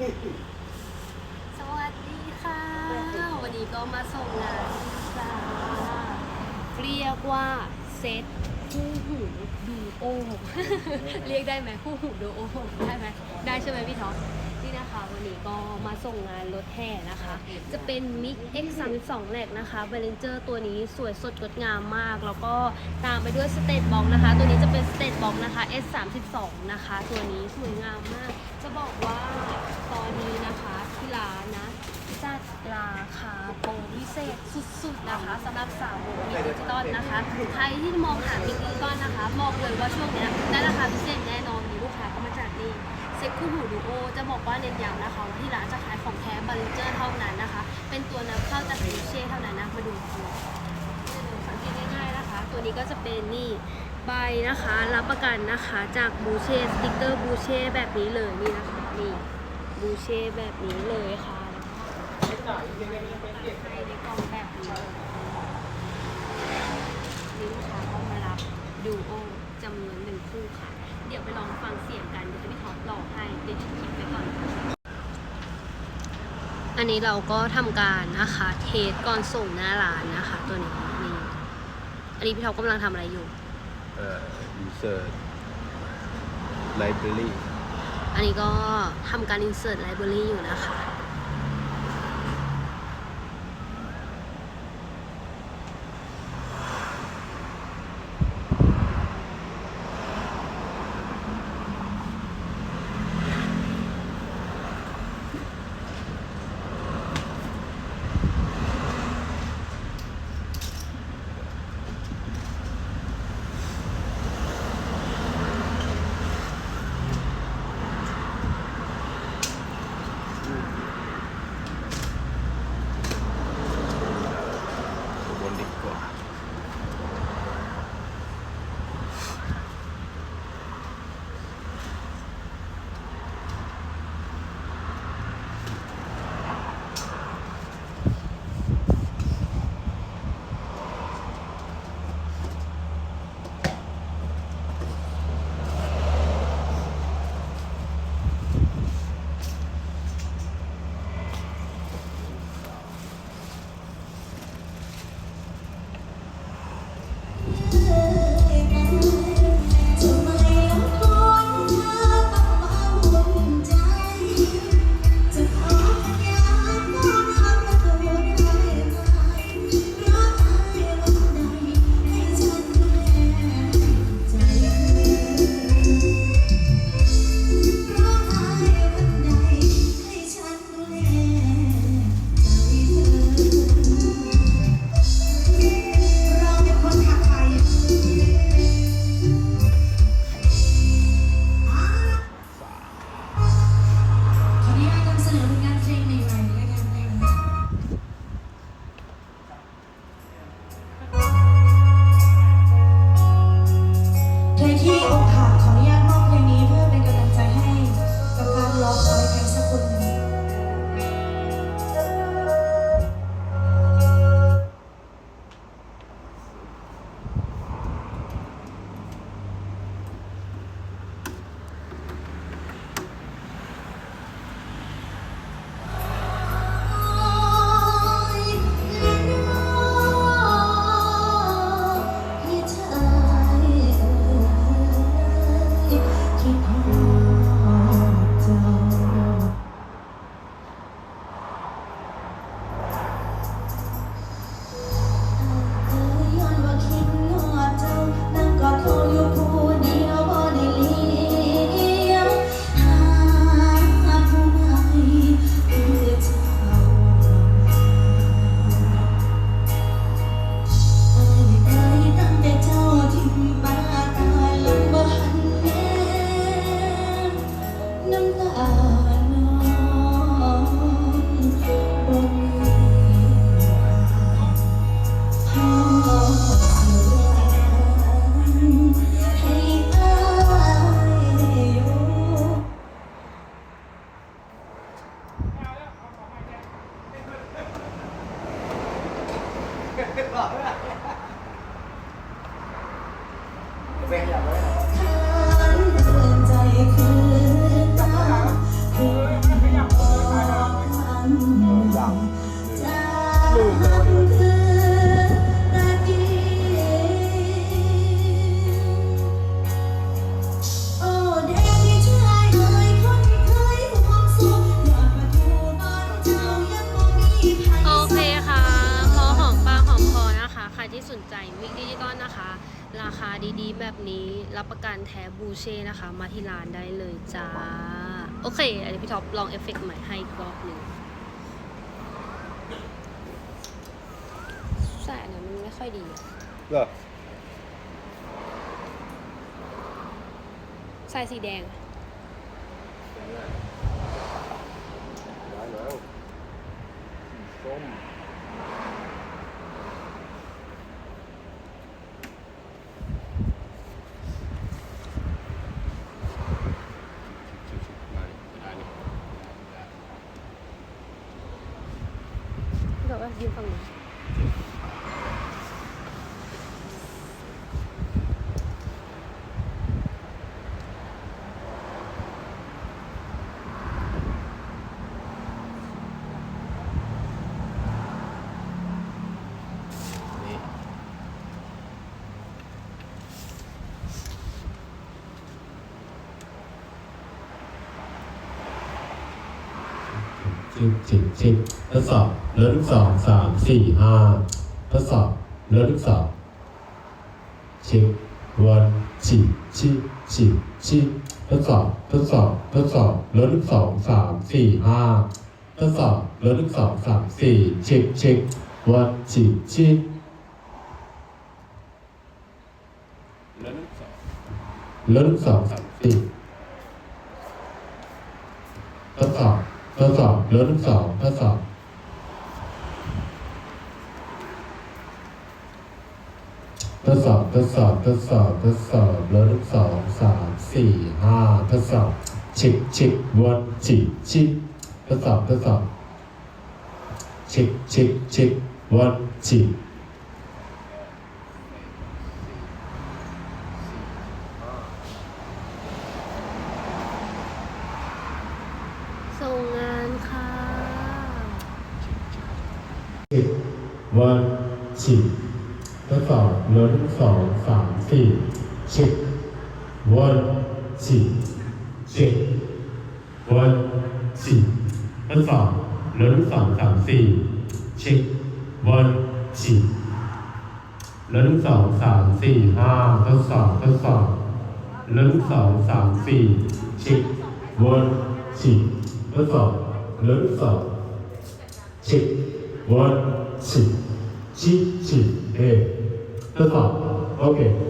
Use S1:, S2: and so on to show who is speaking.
S1: สวัสดีค่ะ วันนี้ก็มาส่งงานจ้าเรียกว่าเซตคู่หูดูโอ เรียกได้ไหมคู่หูดูโอได้ไหมได้ใช่ไหมพี่ท็อปนี่นะคะวันนี้ก็มาส่งงานรถแห่นะคะ จะเป็นมิก X 3 2แหลกนะคะเบลนเจอร์ตัวนี้สวยสดงดงามมาก แล้วก็ตามไปด้วยสเตทบ็อกนะคะ ตัวนี้จะเป็นสเตทบ็อกนะคะ S 3 2นะคะ ตัวนี้สวยงามมาก จะบอกว่าตอนนี้นะคะที่ร้านนะ จัดราคาโปรพิเศ ษสุดๆนะคะสำหรับสาวโบมิดิจิตอลนะคะใครที่มองหามิกดิจิตอลนะคะบอกเลยว่าช่วงเนี้ยได้ราคาพิเศษแน่นอนมีลูกค้าเข้ามาจัดนี่เซ็ตคู่หูดูโอจะบอกว่าเน้นย้ำนะคะว่าที่ร้านจะขายของแท้บาริเจอร์เท่านั้นนะคะ เป็นตัวนำเข้าจากยูเช่เท่านั้นนะมาดูกันเลยสังเกตง่ายๆนะคะ ตัวนี้ก็จะเป็นนี่ใบนะคะรับประกันนะคะจากบูเช่สติกเกอร์บูเช่แบบนี้เลยนี่นะคะนี่บูเช่แบบนี้เลยค่ะ ให้ในกล่องแบบนี้เลยนี่ลูกค้าก็มารับดูโอจำนวนหนึ่งคู่ค่ะ เดี๋ยวไปลองฟังเสียงกัน เดี๋ยวจะพี่ท็อปลองให้เดี๋ยวหยุดคลิปไปก่อนอันนี้เราก็ทำการนะคะ เทสก่อนส่งหน้าร้านนะคะ ตัวนี้นี่อันนี้พี่ท็อปกำลังทำอะไรอยู่
S2: เอ่อ user library
S1: อันนี้ก็ทำการ insert library อยู่นะคะ
S3: ฉั เช่
S1: นะคะ มาที่ร้านได้เลยจ้า โอเค อันนี้พี่ท็อปลองเอฟเฟกต์ใหม่ให้อีกรอบหนึ่งใส่อันนั้นมันไม่ค่อยดีอะ
S2: เหรอ
S1: ใส่สีแดง
S2: ร้านแล้วส้มชิวๆมาอันนี้
S1: แบบ
S4: ชิกชิกชิกทดสอบเลือลูกสองสามสี่ห้าทดสอบเลือลูกสองชิกวันชิชิชิชิทดสอบทดสอบทดสอบเลือลูกสองสามสี่ห้าทดสอบเลือลูกสองสามสี่ชิกชิกวันชิชิ
S2: แล้วลูกสอง
S4: เลือลูกสองสามสี่ทดสอบ ทดสอบเลือลูกสองทดสอบทดสอบทดสอบทดสอบทดสอบเล้วลูกสองสามสี่ห้าทดสอบชิกชิกวันชิกชิกทดสอบทดสอบชิกชิกชิกวันชิก
S1: ส่งงานค่ะ
S4: ชิก วันชิกทดสอบล้วลูกสองสามสี่ชิกวันชิกชิกวันชิกทดสอบล้วลูกสองสามสี่ชิกวันชิกแล้วลูกสองสามสี่ห้าทดสอบทดสอบล้วลูกสองสามสี่ชิกวนชิกทดสอบล้วลูกสองชิกวนชิกชิกชิกเอทดสอบ โอเค
S1: โอเคสว